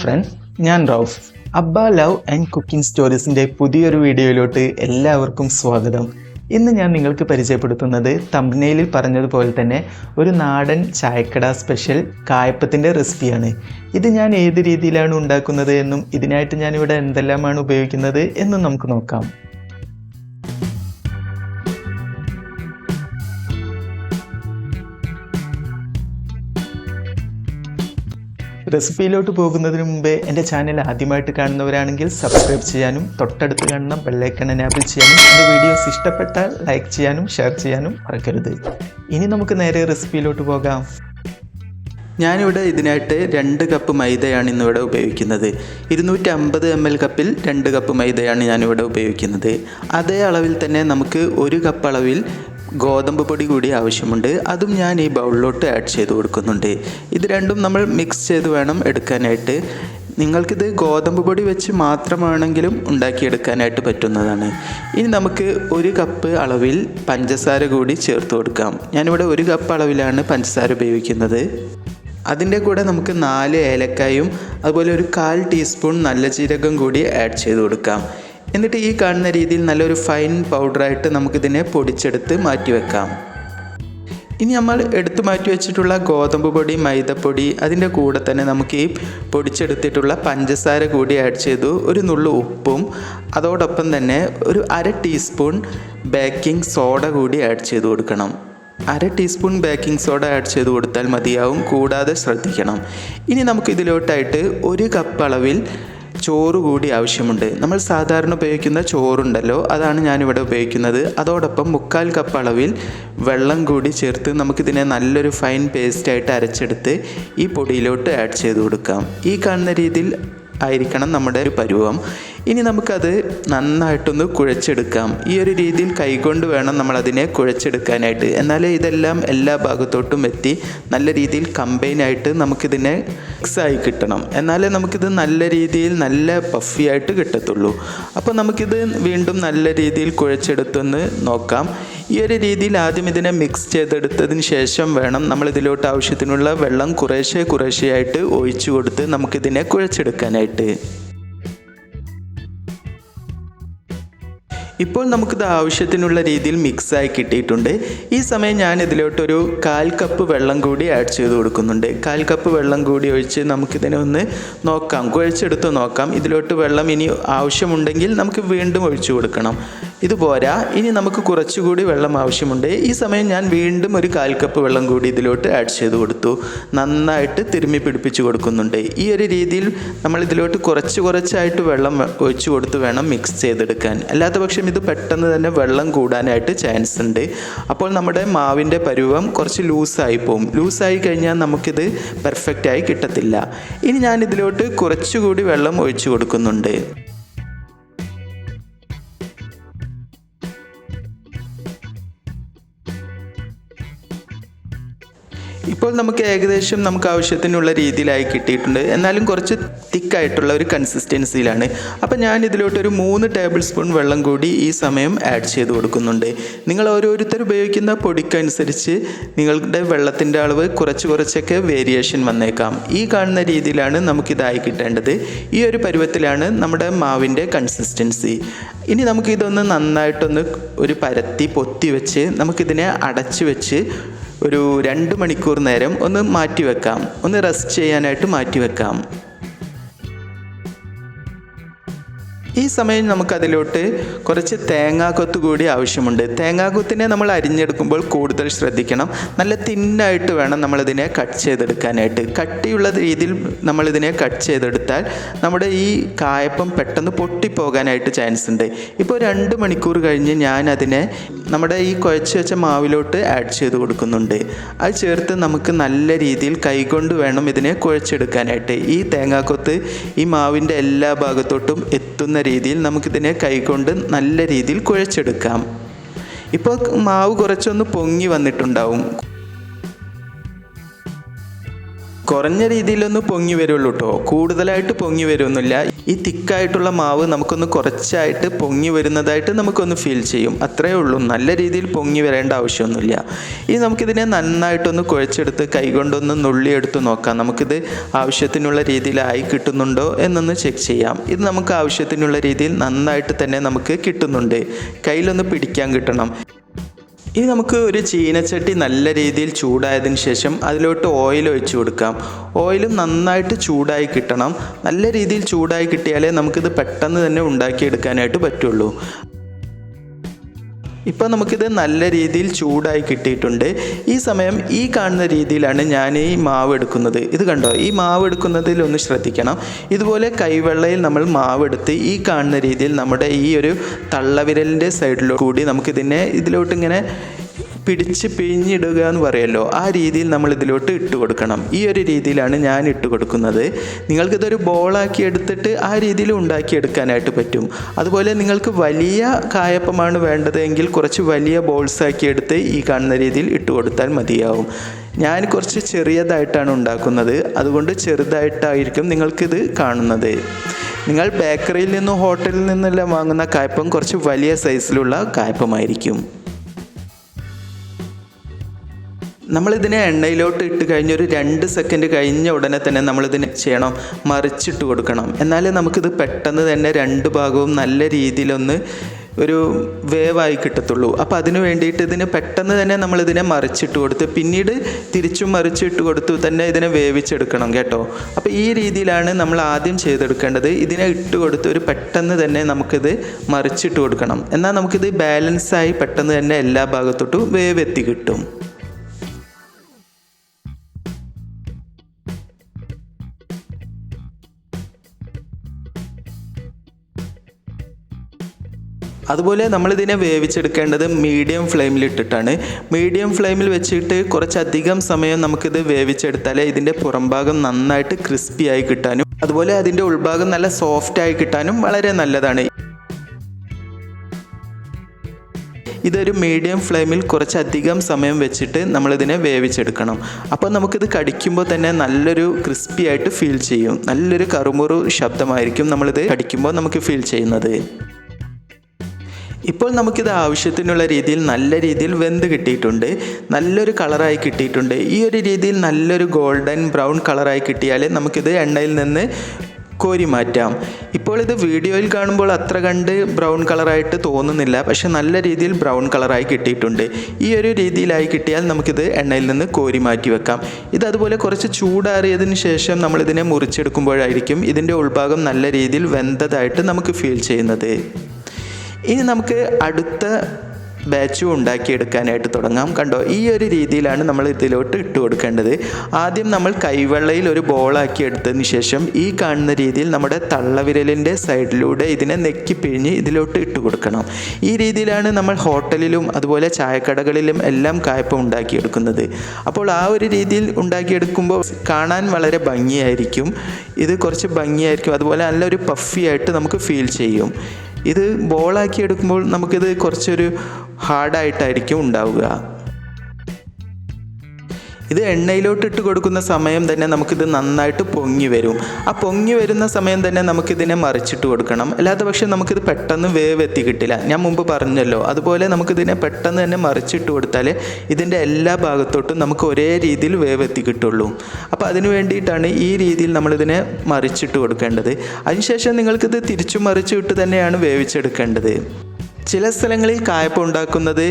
Friends ഞാൻ റൌഫ്. അബ്ബ love and cooking സ്റ്റോറീസിന്റെ പുതിയൊരു വീഡിയോയിലോട്ട് എല്ലാവർക്കും സ്വാഗതം. ഇന്ന് ഞാൻ നിങ്ങൾക്ക് പരിചയപ്പെടുത്തുന്നത് തമ്പനയിലിൽ പറഞ്ഞതുപോലെ തന്നെ ഒരു നാടൻ ചായക്കട സ്പെഷ്യൽ കായപ്പത്തിന്റെ റെസിപ്പിയാണ് ഇത് ഞാൻ ഏത് രീതിയിലാണ് ഉണ്ടാക്കുന്നത് എന്നും ഇതിനായിട്ട് ഞാനിവിടെ എന്തെല്ലാമാണ് ഉപയോഗിക്കുന്നത് എന്നും നമുക്ക് നോക്കാം. റെസിപ്പിയിലോട്ട് പോകുന്നതിന് മുമ്പേ എന്റെ ചാനൽ ആദ്യമായിട്ട് കാണുന്നവരാണെങ്കിൽ സബ്സ്ക്രൈബ് ചെയ്യാനും തൊട്ടടുത്ത് കാണുന്ന ബെല്ലൈക്കൺ എനാബിൾ ചെയ്യാനും എന്റെ വീഡിയോസ് ഇഷ്ടപ്പെട്ടാൽ ലൈക്ക് ചെയ്യാനും ഷെയർ ചെയ്യാനും മറക്കരുത്. ഇനി നമുക്ക് നേരെ റെസിപ്പിയിലോട്ട് പോകാം. ഞാനിവിടെ ഇതിനായിട്ട് രണ്ട് കപ്പ് മൈദയാണ് ഇന്നിവിടെ ഉപയോഗിക്കുന്നത്. ഇരുന്നൂറ്റി അമ്പത് എം എൽ കപ്പിൽ രണ്ട് കപ്പ് മൈദയാണ് ഞാനിവിടെ ഉപയോഗിക്കുന്നത്. അതേ അളവിൽ തന്നെ നമുക്ക് ഒരു കപ്പ് അളവിൽ ഗോതമ്പ് പൊടി കൂടി ആവശ്യമുണ്ട്. അതും ഞാൻ ഈ ബൗളിലോട്ട് ആഡ് ചെയ്ത് കൊടുക്കുന്നുണ്ട്. ഇത് രണ്ടും നമ്മൾ മിക്സ് ചെയ്ത് വേണം എടുക്കാനായിട്ട്. നിങ്ങൾക്കിത് ഗോതമ്പ് പൊടി വെച്ച് മാത്രമാണെങ്കിലും ഉണ്ടാക്കിയെടുക്കാനായിട്ട് പറ്റുന്നതാണ്. ഇനി നമുക്ക് ഒരു കപ്പ് അളവിൽ പഞ്ചസാര കൂടി ചേർത്ത് കൊടുക്കാം. ഞാനിവിടെ ഒരു കപ്പ് അളവിലാണ് പഞ്ചസാര ഉപയോഗിക്കുന്നത്. അതിന്റെ കൂടെ നമുക്ക് നാല് ഏലക്കായും അതുപോലെ ഒരു കാൽ ടീസ്പൂൺ നല്ല ജീരകം കൂടി ആഡ് ചെയ്ത് കൊടുക്കാം. എന്നിട്ട് ഈ കാണുന്ന രീതിയിൽ നല്ലൊരു ഫൈൻ പൗഡറായിട്ട് നമുക്കിതിനെ പൊടിച്ചെടുത്ത് മാറ്റി വെക്കാം. ഇനി നമ്മൾ എടുത്തു മാറ്റി വെച്ചിട്ടുള്ള ഗോതമ്പ് പൊടി മൈദപ്പൊടി അതിന്റെ കൂടെ തന്നെ നമുക്ക് ഈ പൊടിച്ചെടുത്തിട്ടുള്ള പഞ്ചസാര കൂടി ആഡ് ചെയ്തു ഒരു നുള്ളു ഉപ്പും അതോടൊപ്പം തന്നെ ഒരു അര ടീസ്പൂൺ ബേക്കിംഗ് സോഡ കൂടി ആഡ് ചെയ്ത് കൊടുക്കണം. അര ടീസ്പൂൺ ബേക്കിംഗ് സോഡ ആഡ് ചെയ്ത് കൊടുത്താൽ മതിയാവും കൂടാതെ ശ്രദ്ധിക്കണം. ഇനി നമുക്ക് ഇതിലോട്ടായിട്ട് ഒരു കപ്പ് അളവിൽ ചോറ് കൂടി ആവശ്യമുണ്ട്. നമ്മൾ സാധാരണ ഉപയോഗിക്കുന്ന ചോറുണ്ടല്ലോ അതാണ് ഞാനിവിടെ ഉപയോഗിക്കുന്നത്. അതോടൊപ്പം മുക്കാൽ കപ്പ് അളവിൽ വെള്ളം കൂടി ചേർത്ത് നമുക്കിതിനെ നല്ലൊരു ഫൈൻ പേസ്റ്റായിട്ട് അരച്ചെടുത്ത് ഈ പൊടിയിലോട്ട് ആഡ് ചെയ്ത് കൊടുക്കാം. ഈ കാണുന്ന രീതിയിൽ ആയിരിക്കണം നമ്മുടെ ഒരു പരുവം. ഇനി നമുക്കത് നന്നായിട്ടൊന്ന് കുഴച്ചെടുക്കാം. ഈ ഒരു രീതിയിൽ കൈകൊണ്ട് വേണം നമ്മളതിനെ കുഴച്ചെടുക്കാനായിട്ട്. എന്നാലേ ഇതെല്ലാം എല്ലാ ഭാഗത്തോട്ടും എത്തി നല്ല രീതിയിൽ കമ്പൈനായിട്ട് നമുക്കിതിനെ മിക്സായി കിട്ടണം. എന്നാലേ നമുക്കിത് നല്ല രീതിയിൽ നല്ല പഫി ആയിട്ട് കിട്ടത്തുള്ളൂ. അപ്പോൾ നമുക്കിത് വീണ്ടും നല്ല രീതിയിൽ കുഴച്ചെടുത്തൊന്ന് നോക്കാം. ഈ ഒരു രീതിയിൽ ആദ്യം ഇതിനെ മിക്സ് ചെയ്തെടുത്തതിന് ശേഷം വേണം നമ്മൾ ഇതിലോട്ട് ആവശ്യത്തിനുള്ള വെള്ളം കുറേശ്ശെ കുറേശ്ശെയായിട്ട് ഒഴിച്ചു കൊടുത്ത് നമുക്കിതിനെ കുഴച്ചെടുക്കാനായിട്ട്. ഇപ്പോൾ നമുക്കിത് ആവശ്യത്തിനുള്ള രീതിയിൽ മിക്സായി കിട്ടിയിട്ടുണ്ട്. ഈ സമയം ഞാൻ ഇതിലോട്ടൊരു കാൽ കപ്പ് വെള്ളം കൂടി ആഡ് ചെയ്ത് കൊടുക്കുന്നുണ്ട്. കാൽ കപ്പ് വെള്ളം കൂടി ഒഴിച്ച് നമുക്കിതിനെ ഒന്ന് നോക്കാം. കുഴച്ചെടുത്ത് നോക്കാം. ഇതിലോട്ട് വെള്ളം ഇനി ആവശ്യമുണ്ടെങ്കിൽ നമുക്ക് വീണ്ടും ഒഴിച്ചു കൊടുക്കണം. ഇത് പോരാ. ഇനി നമുക്ക് കുറച്ചുകൂടി വെള്ളം ആവശ്യമുണ്ട്. ഈ സമയം ഞാൻ വീണ്ടും ഒരു കാൽ കപ്പ് വെള്ളം കൂടി ഇതിലോട്ട് ആഡ് ചെയ്ത് കൊടുത്തു. നന്നായിട്ട് തിരുമ്മി പിടിപ്പിച്ച് കൊടുക്കുന്നുണ്ട്. ഈ ഒരു രീതിയിൽ നമ്മൾ ഇതിലോട്ട് കുറച്ച് കുറച്ചായിട്ട് വെള്ളം ഒഴിച്ചു കൊടുത്ത് വേണം മിക്സ് ചെയ്തെടുക്കാൻ. അല്ലാത്ത പക്ഷം ഇത് പെട്ടെന്ന് തന്നെ വെള്ളം കൂടാനായിട്ട് ചാൻസ് ഉണ്ട്. അപ്പോൾ നമ്മുടെ മാവിന്റെ പരുവം കുറച്ച് ലൂസായി പോകും ലൂസായി കഴിഞ്ഞാൽ നമുക്കിത് പെർഫെക്റ്റായി കിട്ടത്തില്ല. ഇനി ഞാൻ ഇതിലോട്ട് കുറച്ചുകൂടി വെള്ളം ഒഴിച്ചു കൊടുക്കുന്നുണ്ട്. ഇപ്പോൾ നമുക്ക് ഏകദേശം നമുക്ക് ആവശ്യത്തിനുള്ള രീതിയിലായി കിട്ടിയിട്ടുണ്ട്. എന്നാലും കുറച്ച് തിക്കായിട്ടുള്ള ഒരു കൺസിസ്റ്റൻസിയിലാണ് അപ്പോൾ ഞാൻ ഇതിലോട്ടൊരു മൂന്ന് ടേബിൾ സ്പൂൺ വെള്ളം കൂടി ഈ സമയം ആഡ് ചെയ്ത് കൊടുക്കുന്നുണ്ട്. നിങ്ങൾ ഓരോരുത്തർ ഉപയോഗിക്കുന്ന പൊടിക്കനുസരിച്ച് നിങ്ങളുടെ വെള്ളത്തിന്റെ അളവ് കുറച്ച് കുറച്ചൊക്കെ വേരിയേഷൻ വന്നേക്കാം. ഈ കാണുന്ന രീതിയിലാണ് നമുക്കിതായി കിട്ടേണ്ടത്. ഈ ഒരു പരുവത്തിലാണ് നമ്മുടെ മാവിന്റെ കൺസിസ്റ്റൻസി ഇനി നമുക്കിതൊന്ന് നന്നായിട്ടൊന്ന് ഒരു പരത്തി പൊത്തി വെച്ച് നമുക്കിതിനെ അടച്ചു വെച്ച് ഒരു രണ്ട് മണിക്കൂർ നേരം ഒന്ന് മാറ്റി വെക്കാം ഒന്ന് റെസ്റ്റ് ചെയ്യാനായിട്ട് മാറ്റി വെക്കാം ഈ സമയം നമുക്കതിലോട്ട് കുറച്ച് തേങ്ങാക്കൊത്ത് കൂടി ആവശ്യമുണ്ട്. തേങ്ങാക്കൊത്തിനെ നമ്മൾ അരിഞ്ഞെടുക്കുമ്പോൾ കൂടുതൽ ശ്രദ്ധിക്കണം. നല്ല തിന്നായിട്ട് വേണം നമ്മളിതിനെ കട്ട് ചെയ്തെടുക്കാനായിട്ട്. കട്ടിയുള്ള രീതിയിൽ നമ്മളിതിനെ കട്ട് ചെയ്തെടുത്താൽ നമ്മുടെ ഈ കായപ്പം പെട്ടെന്ന് പൊട്ടിപ്പോകാനായിട്ട് ചാൻസ് ഉണ്ട്. ഇപ്പോൾ രണ്ട് മണിക്കൂർ കഴിഞ്ഞ് ഞാൻ അതിനെ നമ്മുടെ ഈ കുഴച്ച് വെച്ച മാവിലോട്ട് ആഡ് ചെയ്ത് കൊടുക്കുന്നുണ്ട്. അത് ചേർത്ത് നമുക്ക് നല്ല രീതിയിൽ കൈകൊണ്ട് വേണം ഇതിനെ കുഴച്ചെടുക്കാനായിട്ട്. ഈ തേങ്ങാക്കൊത്ത് ഈ മാവിന്റെ എല്ലാ ഭാഗത്തോട്ടും എത്തുന്ന രീതിയിൽ നമുക്കിതിനെ കൈകൊണ്ട് നല്ല രീതിയിൽ കുഴച്ചെടുക്കാം. ഇപ്പോൾ മാവ് കുറച്ചൊന്ന് പൊങ്ങി വന്നിട്ടുണ്ടാവും. കുറഞ്ഞ രീതിയിലൊന്ന് പൊങ്ങി വരുള്ളൂ കേട്ടോ കൂടുതലായിട്ട് പൊങ്ങി വരുമൊന്നുമില്ല ഈ തിക്കായിട്ടുള്ള മാവ് നമുക്കൊന്ന് കുറച്ചായിട്ട് പൊങ്ങി വരുന്നതായിട്ട് നമുക്കൊന്ന് ഫീൽ ചെയ്യും. അത്രയേ ഉള്ളൂ. നല്ല രീതിയിൽ പൊങ്ങി വരേണ്ട ആവശ്യമൊന്നുമില്ല. ഇനി നമുക്കിതിനെ നന്നായിട്ടൊന്ന് കുഴച്ചെടുത്ത് കൈകൊണ്ടൊന്ന് നുള്ളിയെടുത്ത് നോക്കാം. നമുക്കിത് ആവശ്യത്തിനുള്ള രീതിയിലായി കിട്ടുന്നുണ്ടോ എന്നൊന്ന് ചെക്ക് ചെയ്യാം. ഇത് നമുക്ക് ആവശ്യത്തിനുള്ള രീതിയിൽ നന്നായിട്ട് തന്നെ നമുക്ക് കിട്ടുന്നുണ്ട്. കയ്യിലൊന്ന് പിടിക്കാൻ കിട്ടണം. ഇനി നമുക്ക് ഒരു ചീനച്ചട്ടി നല്ല രീതിയിൽ ചൂടായതിനു ശേഷം അതിലോട്ട് ഓയിൽ ഒഴിച്ചു കൊടുക്കാം. ഓയിലും നന്നായിട്ട് ചൂടായി കിട്ടണം. നല്ല രീതിയിൽ ചൂടായി കിട്ടിയാലേ നമുക്കിത് പെട്ടെന്ന് തന്നെ ഉണ്ടാക്കിയെടുക്കാനായിട്ട് പറ്റുള്ളൂ. ഇപ്പോൾ നമുക്കിത് നല്ല രീതിയിൽ ചൂടായി കിട്ടിയിട്ടുണ്ട്. ഈ സമയം ഈ കാണുന്ന രീതിയിലാണ് ഞാൻ ഈ മാവ് എടുക്കുന്നത്. ഇത് കണ്ടോ? ഈ മാവ് എടുക്കുന്നതിൽ ഒന്ന് ശ്രദ്ധിക്കണം. ഇതുപോലെ കൈവെള്ളയിൽ നമ്മൾ മാവ് എടുത്ത് ഈ കാണുന്ന രീതിയിൽ നമ്മുടെ ഈ ഒരു തള്ളവിരലിന്റെ സൈഡിലൂടെ കൂടി നമുക്കിതിനെ ഇതിലോട്ട് ഇങ്ങനെ പിടിച്ച് പിഴിഞ്ഞിടുക എന്ന് പറയുമല്ലോ ആ രീതിയിൽ നമ്മൾ ഇതിലോട്ട് ഇട്ട് കൊടുക്കണം. ഈ ഒരു രീതിയിലാണ് ഞാൻ ഇട്ട് കൊടുക്കുന്നത്. നിങ്ങൾക്കിതൊരു ബോളാക്കി എടുത്തിട്ട് ആ രീതിയിൽ ഉണ്ടാക്കിയെടുക്കാനായിട്ട് പറ്റും. അതുപോലെ നിങ്ങൾക്ക് വലിയ കായപ്പമാണ് വേണ്ടതെങ്കിൽ കുറച്ച് വലിയ ബോൾസ് ആക്കി എടുത്ത് ഈ കാണുന്ന രീതിയിൽ ഇട്ട് കൊടുത്താൽ മതിയാവും. ഞാൻ കുറച്ച് ചെറിയതായിട്ടാണ് ഉണ്ടാക്കുന്നത്. അതുകൊണ്ട് ചെറുതായിട്ടായിരിക്കും നിങ്ങൾക്കിത് കാണുന്നത്. നിങ്ങൾ ബേക്കറിയിൽ നിന്നും ഹോട്ടലിൽ നിന്നെല്ലാം വാങ്ങുന്ന കായപ്പം കുറച്ച് വലിയ സൈസിലുള്ള കായപ്പമായിരിക്കും. നമ്മളിതിനെ എണ്ണയിലോട്ട് ഇട്ട് കഴിഞ്ഞ് ഒരു രണ്ട് സെക്കൻഡ് കഴിഞ്ഞ ഉടനെ തന്നെ നമ്മളിതിനെ ചെയ്യണം? മറിച്ചിട്ട് കൊടുക്കണം. എന്നാലേ നമുക്കിത് പെട്ടെന്ന് തന്നെ രണ്ട് ഭാഗവും നല്ല രീതിയിലൊന്ന് ഒരു വേവായി കിട്ടത്തുള്ളൂ. അപ്പോൾ അതിന് വേണ്ടിയിട്ട് ഇതിന് പെട്ടെന്ന് തന്നെ നമ്മളിതിനെ മറിച്ചിട്ട് കൊടുത്ത് പിന്നീട് തിരിച്ചും മറിച്ചിട്ട് കൊടുത്തു തന്നെ ഇതിനെ വേവിച്ചെടുക്കണം കേട്ടോ. അപ്പോൾ ഈ രീതിയിലാണ് നമ്മൾ ആദ്യം ചെയ്തെടുക്കേണ്ടത്. ഇതിനെ ഇട്ട് കൊടുത്ത് ഒരു പെട്ടെന്ന് തന്നെ നമുക്കിത് മറിച്ചിട്ട് കൊടുക്കണം. എന്നാൽ നമുക്കിത് ബാലൻസായി പെട്ടെന്ന് തന്നെ എല്ലാ ഭാഗത്തോട്ടും വേവെത്തി കിട്ടും. അതുപോലെ നമ്മളിതിനെ വേവിച്ചെടുക്കേണ്ടത് മീഡിയം ഫ്ലെയിമിൽ ഇട്ടിട്ടാണ്. മീഡിയം ഫ്ലെയിമിൽ വെച്ചിട്ട് കുറച്ചധികം സമയം നമുക്കിത് വേവിച്ചെടുത്താലേ ഇതിന്റെ പുറംഭാഗം നന്നായിട്ട് ക്രിസ്പി ആയി കിട്ടാനും അതുപോലെ അതിന്റെ ഉൾഭാഗം നല്ല സോഫ്റ്റ് ആയി കിട്ടാനും വളരെ നല്ലതാണ്. ഇതൊരു മീഡിയം ഫ്ലെയിമിൽ കുറച്ചധികം സമയം വെച്ചിട്ട് നമ്മളിതിനെ വേവിച്ചെടുക്കണം. അപ്പോൾ നമുക്കിത് കടിക്കുമ്പോൾ തന്നെ നല്ലൊരു ക്രിസ്പി ആയിട്ട് ഫീൽ ചെയ്യും. നല്ലൊരു കറുമുറു ശബ്ദമായിരിക്കും നമ്മളിത് കടിക്കുമ്പോൾ നമുക്ക് ഫീൽ ചെയ്യുന്നത്. ഇപ്പോൾ നമുക്കിത് ആവശ്യത്തിനുള്ള രീതിയിൽ നല്ല രീതിയിൽ വെന്ത് കിട്ടിയിട്ടുണ്ട്. നല്ലൊരു കളറായി കിട്ടിയിട്ടുണ്ട്. ഈ ഒരു രീതിയിൽ നല്ലൊരു ഗോൾഡൻ ബ്രൗൺ കളറായി കിട്ടിയാൽ നമുക്കിത് എണ്ണയിൽ നിന്ന് കോരി മാറ്റാം. ഇപ്പോൾ ഇത് വീഡിയോയിൽ കാണുമ്പോൾ അത്ര കണ്ട് ബ്രൗൺ കളറായിട്ട് തോന്നുന്നില്ല. പക്ഷെ നല്ല രീതിയിൽ ബ്രൗൺ കളറായി കിട്ടിയിട്ടുണ്ട്. ഈ ഒരു രീതിയിലായി കിട്ടിയാൽ നമുക്കിത് എണ്ണയിൽ നിന്ന് കോരി മാറ്റി വെക്കാം. ഇത് അതുപോലെ കുറച്ച് ചൂടാറിയതിന് ശേഷം നമ്മളിതിനെ മുറിച്ചെടുക്കുമ്പോഴായിരിക്കും ഇതിന്റെ ഉൾഭാഗം നല്ല രീതിയിൽ വെന്തതായിട്ട് നമുക്ക് ഫീൽ ചെയ്യുന്നത്. ഇനി നമുക്ക് അടുത്ത ബാച്ചും ഉണ്ടാക്കിയെടുക്കാനായിട്ട് തുടങ്ങാം. കണ്ടോ ഈ ഒരു രീതിയിലാണ് നമ്മൾ ഇതിലോട്ട് ഇട്ട് കൊടുക്കേണ്ടത്. ആദ്യം നമ്മൾ കൈവെള്ളയിൽ ഒരു ബോളാക്കി എടുത്തതിന് ശേഷം ഈ കാണുന്ന രീതിയിൽ നമ്മുടെ തള്ളവിരലിന്റെ സൈഡിലൂടെ ഇതിനെ നെക്കി പിഴിഞ്ഞ് ഇതിലോട്ട് ഇട്ട് കൊടുക്കണം. ഈ രീതിയിലാണ് നമ്മൾ ഹോട്ടലിലും അതുപോലെ ചായക്കടകളിലും എല്ലാം കായപ്പം ഉണ്ടാക്കിയെടുക്കുന്നത്. അപ്പോൾ ആ ഒരു രീതിയിൽ ഉണ്ടാക്കിയെടുക്കുമ്പോൾ കാണാൻ വളരെ ഭംഗിയായിരിക്കും. ഇത് കുറച്ച് ഭംഗിയായിരിക്കും. അതുപോലെ നല്ലൊരു പഫിയായിട്ട് നമുക്ക് ഫീൽ ചെയ്യും. ഇത് ബോളാക്കി എടുക്കുമ്പോൾ നമുക്കിത് കുറച്ചൊരു ഹാർഡായിട്ടായിരിക്കും ഉണ്ടാവുക. ഇത് എണ്ണയിലോട്ട് ഇട്ട് കൊടുക്കുന്ന സമയം തന്നെ നമുക്കിത് നന്നായിട്ട് പൊങ്ങി വരും. ആ പൊങ്ങി വരുന്ന സമയം തന്നെ നമുക്കിതിനെ മറിച്ചിട്ട് കൊടുക്കണം. അല്ലാത്ത പക്ഷേ നമുക്കിത് പെട്ടെന്ന് വേവ് എത്തി കിട്ടില്ല ഞാൻ മുമ്പ് പറഞ്ഞല്ലോ അതുപോലെ നമുക്കിതിനെ പെട്ടെന്ന് തന്നെ മറിച്ചിട്ട് കൊടുത്താൽ ഇതിന്റെ എല്ലാ ഭാഗത്തോട്ടും നമുക്ക് ഒരേ രീതിയിൽ വേവ് എത്തി കിട്ടുള്ളൂ അപ്പോൾ അതിന് വേണ്ടിയിട്ടാണ് ഈ രീതിയിൽ നമ്മളിതിനെ മറിച്ചിട്ട് കൊടുക്കേണ്ടത്. അതിനുശേഷം നിങ്ങൾക്കിത് തിരിച്ചു മറിച്ചു ഇട്ട് തന്നെയാണ് വേവിച്ചെടുക്കേണ്ടത്. ചില സ്ഥലങ്ങളിൽ കായപ്പം ഉണ്ടാക്കുന്നത്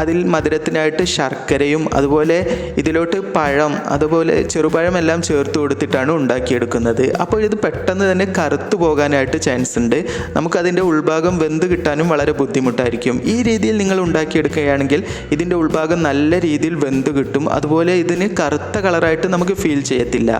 അതിൽ മധുരത്തിനായിട്ട് ശർക്കരയും അതുപോലെ ഇതിലോട്ട് പഴം അതുപോലെ ചെറുപഴം എല്ലാം ചേർത്ത് കൊടുത്തിട്ടാണ് ഉണ്ടാക്കിയെടുക്കുന്നത്. അപ്പോൾ ഇത് പെട്ടെന്ന് തന്നെ കറുത്തു പോകാനായിട്ട് ചാൻസ് ഉണ്ട്. നമുക്കതിന്റെ ഉൾഭാഗം വെന്ത് കിട്ടാനും വളരെ ബുദ്ധിമുട്ടായിരിക്കും. ഈ രീതിയിൽ നിങ്ങൾ ഉണ്ടാക്കിയെടുക്കുകയാണെങ്കിൽ ഇതിന്റെ ഉൾഭാഗം നല്ല രീതിയിൽ വെന്ത് കിട്ടും. അതുപോലെ ഇതിന് കറുത്ത കളറായിട്ട് നമുക്ക് ഫീൽ ചെയ്യത്തില്ല.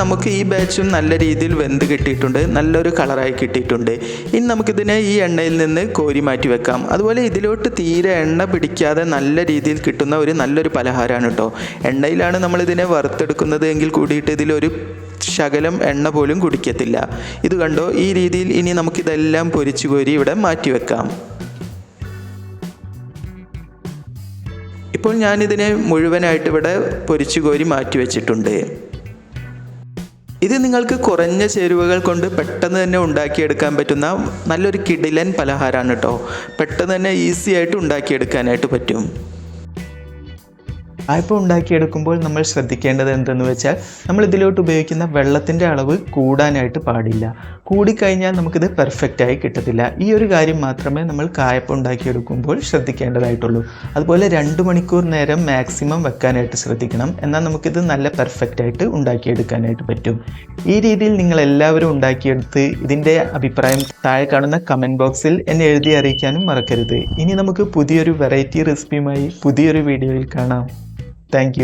നമുക്ക് ഈ ബാച്ചും നല്ല രീതിയിൽ വെന്ത് കിട്ടിയിട്ടുണ്ട് നല്ലൊരു കളറായി കിട്ടിയിട്ടുണ്ട്. ഇനി നമുക്കിതിനെ ഈ എണ്ണയിൽ നിന്ന് കോരി മാറ്റി വെക്കാം. അതുപോലെ ഇതിലോട്ട് തീരെ എണ്ണ പിടിക്കാതെ നല്ല രീതിയിൽ കിട്ടുന്ന ഒരു നല്ലൊരു പലഹാരമാണ് കേട്ടോ എണ്ണയിലാണ് നമ്മളിതിനെ വറുത്തെടുക്കുന്നത് എങ്കിൽ കൂടിയിട്ട് ഇതിലൊരു ശകലം എണ്ണ പോലും കുടിക്കത്തില്ല. ഇത് കണ്ടോ? ഈ രീതിയിൽ ഇനി നമുക്കിതെല്ലാം പൊരിച്ചു കോരി ഇവിടെ മാറ്റി വെക്കാം. ഇപ്പോൾ ഞാനിതിനെ മുഴുവനായിട്ട് ഇവിടെ പൊരിച്ചു കോരി മാറ്റി വെച്ചിട്ടുണ്ട്. ഇത് നിങ്ങൾക്ക് കുറഞ്ഞ ചേരുവകൾ കൊണ്ട് പെട്ടെന്ന് തന്നെ ഉണ്ടാക്കിയെടുക്കാൻ പറ്റുന്ന നല്ലൊരു കിടിലൻ പലഹാരമാണ് കേട്ടോ പെട്ടെന്ന് തന്നെ ഈസി ആയിട്ട് ഉണ്ടാക്കിയെടുക്കാനായിട്ട് പറ്റും. ആയപ്പോൾ ഉണ്ടാക്കിയെടുക്കുമ്പോൾ നമ്മൾ ശ്രദ്ധിക്കേണ്ടത് എന്തെന്ന് വെച്ചാൽ നമ്മൾ ഇതിലോട്ട് ഉപയോഗിക്കുന്ന വെള്ളത്തിന്റെ അളവ് കൂടാനായിട്ട് പാടില്ല. കൂടിക്കഴിഞ്ഞാൽ നമുക്കിത് പെർഫെക്റ്റ് ആയി കിട്ടത്തില്ല. ഈ ഒരു കാര്യം മാത്രമേ നമ്മൾ കായപ്പം ഉണ്ടാക്കിയെടുക്കുമ്പോൾ ശ്രദ്ധിക്കേണ്ടതായിട്ടുള്ളൂ. അതുപോലെ രണ്ട് മണിക്കൂർ നേരം മാക്സിമം വെക്കാനായിട്ട് ശ്രദ്ധിക്കണം. എന്നാൽ നമുക്കിത് നല്ല പെർഫെക്റ്റ് ആയിട്ട് ഉണ്ടാക്കിയെടുക്കാനായിട്ട് പറ്റും. ഈ രീതിയിൽ നിങ്ങൾ എല്ലാവരും ഉണ്ടാക്കിയെടുത്ത് ഇതിന്റെ അഭിപ്രായം താഴെ കാണുന്ന കമന്റ് ബോക്സിൽ എന്നെ എഴുതി അറിയിക്കാനും മറക്കരുത്. ഇനി നമുക്ക് പുതിയൊരു വെറൈറ്റി റെസിപ്പിയുമായി പുതിയൊരു വീഡിയോയിൽ കാണാം. താങ്ക്